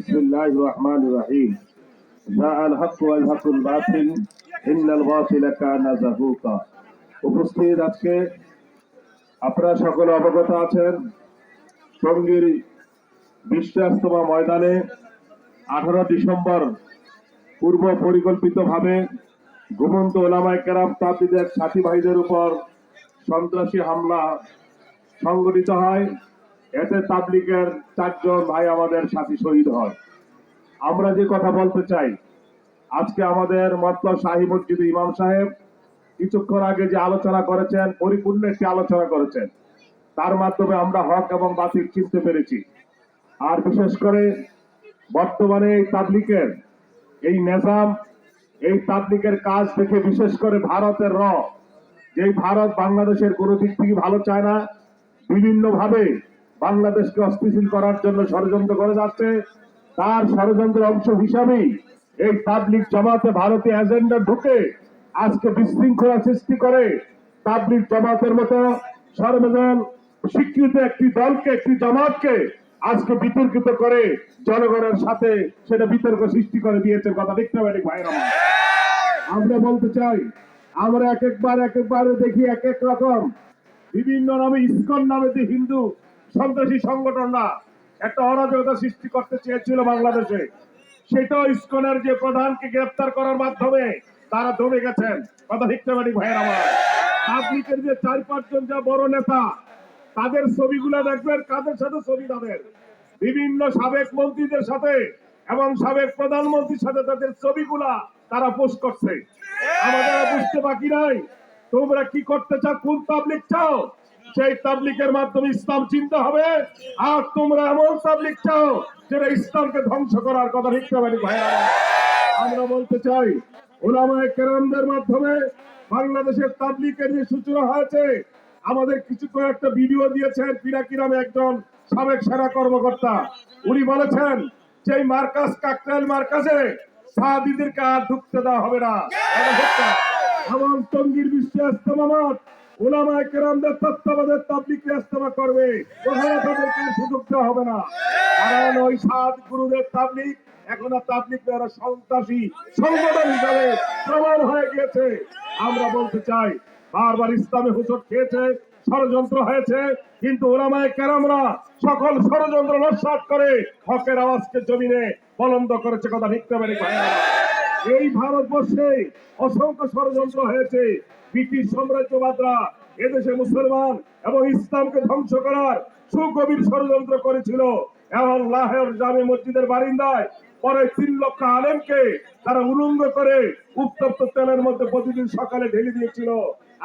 بسم الله الرحمن الرحيم جاء الحق والحق الباطل إن الباطل كان زهوقا উপস্থিত আজকে আপনারা সকলে অবগত আছেন টঙ্গীর বিশ্বাস্তমা ময়দানে আঠারো ডিসেম্বর পূর্ব পরিকল্পিতভাবে ঘুমন্ত ওলামায় কেরাম তাবলিদের সাথী ভাইদের উপর সন্ত্রাসী হামলা সংগঠিত হয় এতে তাবলিকের চারজন ভাই আমাদের সাথী শহীদ হয়। আমরা যে কথা বলতে চাই, আজকে আমাদের মতলব শাহী মসজিদ ইমাম সাহেব কিছুক্ষণ আগে যে আলোচনা করেছেন, পরিপূর্ণ একটি আলোচনা করেছেন। তার মাধ্যমে আমরা হক এবং বাতিল চিনতে পেরেছি। আর বিশেষ করে বর্তমানে এই তাবলিকের এই নেজাম, এই তাবলিকের কাজ দেখে বিশেষ করে ভারতের র, যেই ভারত বাংলাদেশের কোনো দিক থেকে ভালো চায় না বিভিন্ন ভাবে বাংলাদেশকে অস্থিতিশীল করার জন্য ষড়যন্ত্র করে যাচ্ছে। তার ষড়যন্ত্রের অংশ হিসাবেই এই তাবলিক জামাতে ভারতীয় এজেন্ডা ঢুকে আজকে বিশৃঙ্খলা সৃষ্টি করে তাবলিক জামাতের মতো সর্বজন স্বীকৃত একটি দলকে, একটি জামাতকে আজকে বিতর্কিত করে জনগণের সাথে সেটা বিতর্ক সৃষ্টি করে দিয়েছে কথা দেখতে পারি আমার আমরা বলতে চাই, আমরা এক একবার এক একবার দেখি এক এক রকম। বিভিন্ন নামে ইসকন নামে যে হিন্দু সন্ত্রাসী সংগঠনরা একটা অরাজকতা সৃষ্টি করতে চেয়েছিল বাংলাদেশে। সেটাও ইস্কনের যে প্রধানকে গ্রেপ্তার করার মাধ্যমে তারা দমে গেছেন। কথা শিখতে পারি ভাইয়ের আমার তাবলিকের যে চার পাঁচজন যা বড় নেতা, তাদের ছবিগুলো দেখবেন, কাদের সাথে ছবি তাদের? বিভিন্ন সাবেক মন্ত্রীদের সাথে এবং সাবেক প্রধানমন্ত্রীর সাথে তাদের ছবিগুলা তারা পোস্ট করছে। আমাদের বুঝতে বাকি নাই, তোমরা কি করতে চাও, কোন পাবলিক চাও? সেই তাবলিকের মাধ্যমে ইসলাম চিনতে হবে। আর তোমরা এমন তাবলিক চাও যেটা ইসলামকে ধ্বংস করার কথা লিখতে পারি ভাইয়া আমরা বলতে চাই, ওলামায়ে কেরামদের মাধ্যমে বাংলাদেশের তাবলিকের যে সূচনা হয়েছে, আমাদের কিছু একটা ভিডিও দিয়েছেন পিরাকি নামে একজন সাবেক সেনা কর্মকর্তা। উনি বলেছেন যে মার্কাস কাকরাইল মার্কাজে সাহাবিদেরকে আর ঢুকতে দেওয়া হবে না। এবং টঙ্গীর বিশ্ব ইস্তেমামাত ওলামায়ে কেরামদের ইস্তেমা করবে। ওখানে তাদেরকে সুযোগ দেওয়া হবে না। কারণ ওই সাত গুরুদের এখন আর সন্ত্রাসী সংগঠন হিসাবে প্রমাণ হয়ে গিয়েছে। আমরা বলতে চাই, বারবার ইসলামে হুজুর খেয়েছে, ষড়যন্ত্র হয়েছে, কিন্তু ওলামায়ে কেরামরা সকল ষড়যন্ত্র নস্বাত করে হকের আওয়াজকে জমিনে বলন্দ করেছে কথা লিখতে পারি এই ভারতবর্ষে অসংখ্য ষড়যন্ত্র হয়েছে। ব্রিটিশ সাম্রাজ্যবাদরা এদেশে মুসলমান এবং ইসলামকে ধ্বংস করার সুগভীর ষড়যন্ত্র করেছিল। এবং লাহের জামে মসজিদের বারিন্দায় পরে তিন লক্ষ আলেমকে তারা উলঙ্গ করে উত্তপ্ত তেলের মধ্যে প্রতিদিন সকালে ঢেলে দিয়েছিল।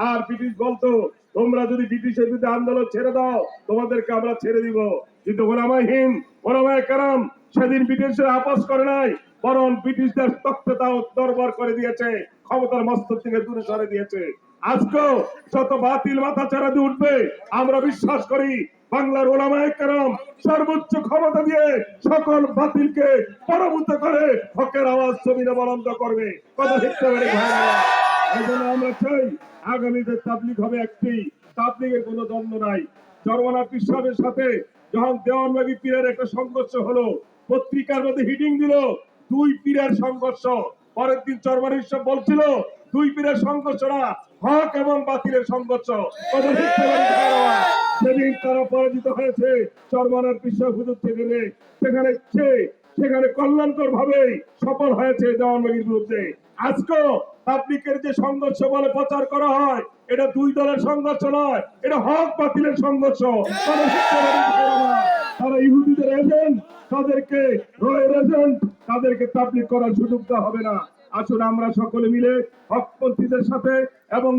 আর ব্রিটিশ বলতো, তোমরা যদি ব্রিটিশের বিরুদ্ধে আন্দোলন ছেড়ে দাও, তোমাদেরকে আমরা ছেড়ে দিব। কিন্তু ওলামাহীন ওলামায় কারাম সেদিন ব্রিটিশরা আপোষ করে নাই, বরং ব্রিটিশদের তক্ততাও দরবার করে দিয়েছে। ক্ষমতার মস্তক থেকে দূরে সরে দিয়েছে। আজকেও যত বাতিল মাথা চারা দিয়ে উঠবে, আমরা বিশ্বাস করি বাংলার ওলামায়ে কেরাম সর্বোচ্চ ক্ষমতা দিয়ে সকল বাতিলকে পরাভূত করে হকের আওয়াজ জমিনে বলন্দ করবে। কথা শিখতে পারি এই জন্য আমরা চাই আগামীতে তাবলিগ হবে একটি। তাবলিগের কোনো দ্বন্দ্ব নাই। চরমানা পিসাবের সাথে যখন দেওয়ানবাগি পীরের একটা সংঘর্ষ হলো, পত্রিকার মধ্যে হিডিং দিল, দুই পীরের সংঘর্ষ। পরের দিন চরমানি সব বলছিল, দুই পীরের সংঘর্ষ না হক এবং বাতিলের সংঘর্ষ। সেদিন তারা পরাজিত হয়েছে চরমানার হুজুর থেকে সেখানে সে, সেখানে কল্যাণকর ভাবে সফল হয়েছে দেওয়ানবাগির বিরুদ্ধে আজকেও পাবলিকের যে সংঘর্ষ বলে প্রচার করা হয়, এটা দুই দলের সংঘর্ষ নয়, এটা হক বাতিলের সংঘর্ষ। তারা ইহুদিদের এজেন্ট তাদেরকে রয়ের এজেন্ট তাদেরকে তাবলিক করার সুযোগ হবে না। আসলে আমরা সকলে মিলে হকপন্থীদের সাথে এবং